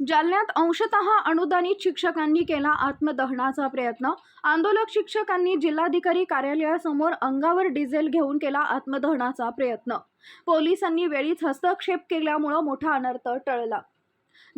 जालन्यात अंशतः अनुदानित शिक्षकांनी केला आत्मदहनाचा प्रयत्न. आंदोलक शिक्षकांनी जिल्हाधिकारी कार्यालयासमोर अंगावर डिझेल घेऊन केला आत्मदहनाचा प्रयत्न. पोलिसांनी वेळीच हस्तक्षेप केल्यामुळं मोठा अनर्थ टळला.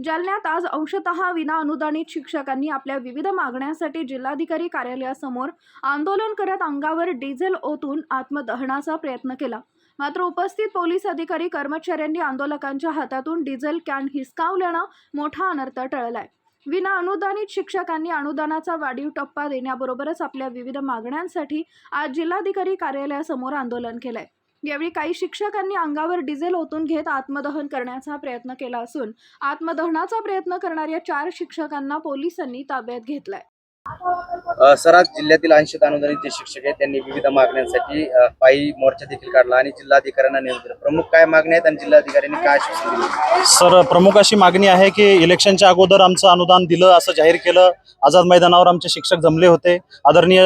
जालन्यात आज अंशतः विना अनुदानित शिक्षकांनी आपल्या विविध मागण्यांसाठी जिल्हाधिकारी कार्यालयासमोर आंदोलन करत अंगावर डिझेल ओतून आत्मदहनाचा प्रयत्न केला. मात्र उपस्थित पोलीस अधिकारी कर्मचाऱ्यांनी आंदोलकांच्या हातातून डिझेल कॅन हिसकावल्यानं मोठा अनर्थ टळलाय. विना अनुदानित शिक्षकांनी अनुदानाचा वाढीव टप्पा देण्याबरोबरच आपल्या विविध मागण्यांसाठी आज जिल्हाधिकारी कार्यालयासमोर आंदोलन केलंय. यावेळी काही शिक्षकांनी अंगावर डिझेल ओतून घेत आत्मदहन करण्याचा प्रयत्न केला असून आत्मदहनाचा प्रयत्न करणाऱ्या चार शिक्षकांना पोलिसांनी ताब्यात घेतलाय. सर आज जिल्ह्यातील ऐंशी अनुदानित जे शिक्षक आहेत त्यांनी विविध मागण्यांसाठी पायी मोर्चा देखील काढला आणि जिल्हाधिकाऱ्यांना निवेदन प्रमुख काय मागणी आहेत आणि जिल्हाधिकाऱ्यांनी काय आश्वासन दिले? सर प्रमुख अशी मागणी आहे की इलेक्शनच्या अगोदर आमचं अनुदान दिलं असं जाहीर केलं. आझाद मैदानावर आमचे शिक्षक जमले होते. आदरणीय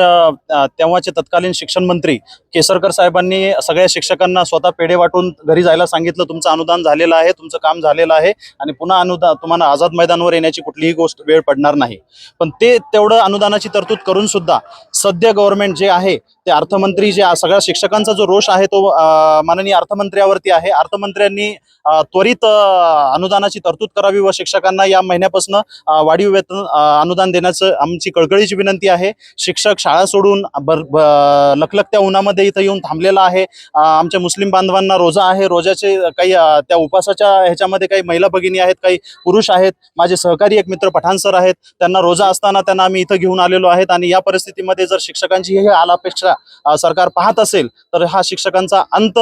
तेव्हाचे तत्कालीन शिक्षण मंत्री केसरकर साहेबांनी सगळ्या शिक्षकांना स्वतः पेढे वाटून घरी जायला सांगितलं तुमचं अनुदान झालेलं आहे तुमचं काम झालेलं आहे आणि पुन्हा अनुदान तुम्हाला आझाद मैदानावर येण्याची कुठलीही गोष्ट वेळ पडणार नाही. पण ते तेवढं अनुदानाची तरतूद करून सुद्धा सध्या गव्हर्नमेंट जे आहे ते अर्थमंत्री जे सगळ्या शिक्षकांचा जो रोष आहे तो माननीय अर्थमंत्र्यावरती आहे. अर्थमंत्र्यांनी त्वरित अनुदानाची तरतूद करावी व शिक्षकांना या महिन्यापासून वाढीव वेतन अनुदान देण्याचं आमची कळकळीची विनंती आहे. शिक्षक शाळा सोडून बर लखलखत्या उन्हामध्ये इथं येऊन थांबलेला आहे. आमच्या मुस्लिम बांधवांना रोजा आहे. रोजाचे काही त्या उपासाच्या ह्याच्यामध्ये काही महिला भगिनी आहेत काही पुरुष आहेत. माझे सहकारी एक मित्र पठाण सर आहेत. त्यांना रोजा असताना त्यांना आम्ही इथं घेऊन आलेलो आहेत आणि या परिस्थितीमध्ये जर शिक्षकांची ही आलापेक्षा सरकार पाहत असेल तर हा शिक्षकांचा अंत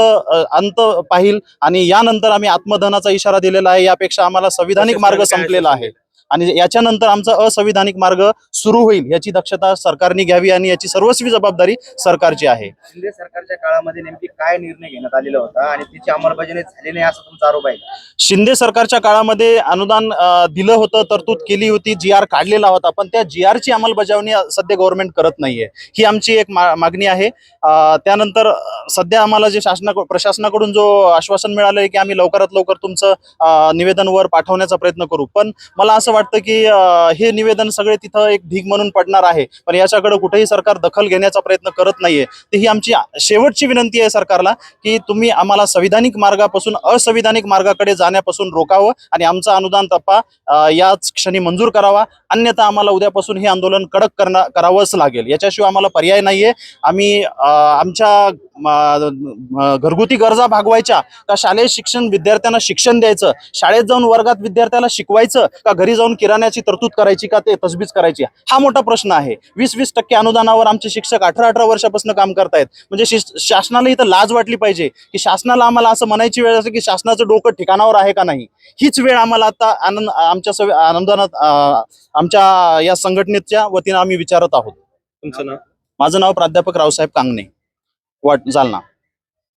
अंत पाहिल आणि यानंतर आम्ही आत्मदहनाचा इशारा दिलेला आहे. यापेक्षा आम्हाला संविधानिक मार्ग संपलेला आहे. आणि याच्यानंतर आमचा असंविधानिक मार्ग सुरू होईल याची दक्षता सरकारने घ्यावी आणि याची सर्वस्वी जबाबदारी सरकारची आहे. शिंदे सरकारच्या काळामध्ये नेमकी काय निर्णय घेण्यात आलेला होता आणि त्याची अंमलबजावणी झाली नाही असा तुमचा आरोप आहे शिंदे सरकारच्या काळामध्ये अनुदान दिलं होतं तरतूद केली होती जी आर काढलेला होता पण त्या जी आरची अंमलबजावणी सध्या गव्हर्नमेंट करत नाहीये. ही आमची एक मागणी आहे. त्यानंतर सध्या आम्हाला जे शासना प्रशासनाकडून जो आश्वासन मिळालंय की आम्ही लवकरात लवकर तुमचं निवेदन वर पाठवण्याचा प्रयत्न करू. पण मला असं वाटतं की हे निवेदन सगळे तिथं एक ढीग म्हणून पडणार आहे. पण याच्याकडे कुठेही सरकार दखल घेण्याचा प्रयत्न करत नाहीये. तर ही आमची शेवटची विनंती आहे सरकारला की तुम्ही आम्हाला संविधानिक मार्गापासून असंविधानिक मार्गाकडे जाण्यापासून रोकावं आणि आमचा अनुदान तपा याच क्षणी मंजूर करावा. अन्यथा आम्हाला उद्यापासून हे आंदोलन कडक करणं करावंच लागेल. याच्याशिवाय आम्हाला पर्याय नाहीये. आम्ही आमच्या घरगुती गरजा भागवायच्या का शालेय शिक्षण विद्यार्थ्यांना शिक्षण द्यायचं? शाळेत जाऊन वर्गात विद्यार्थ्याला शिकवायचं का घरी जाऊन किराण्याची तरतूद करायची का ते तसबीज करायची? हा मोठा प्रश्न आहे. वीस वीस टक्के अनुदानावर आमचे शिक्षक अठरा अठरा वर्षापासून काम करतायत. म्हणजे शिस- शासनाला इथं लाज वाटली पाहिजे की शासनाला आम्हाला असं म्हणायची वेळ असते की शासनाचं डोकं ठिकाणावर आहे का नाही? हीच वेळ आम्हाला आता आनंद आमच्या सव- आनंदानात आमच्या या संघटनेच्या वतीनं आम्ही विचारत आहोत. तुमचं नाव? माझं नाव प्राध्यापक रावसाहेब कांगणे. वाट जालना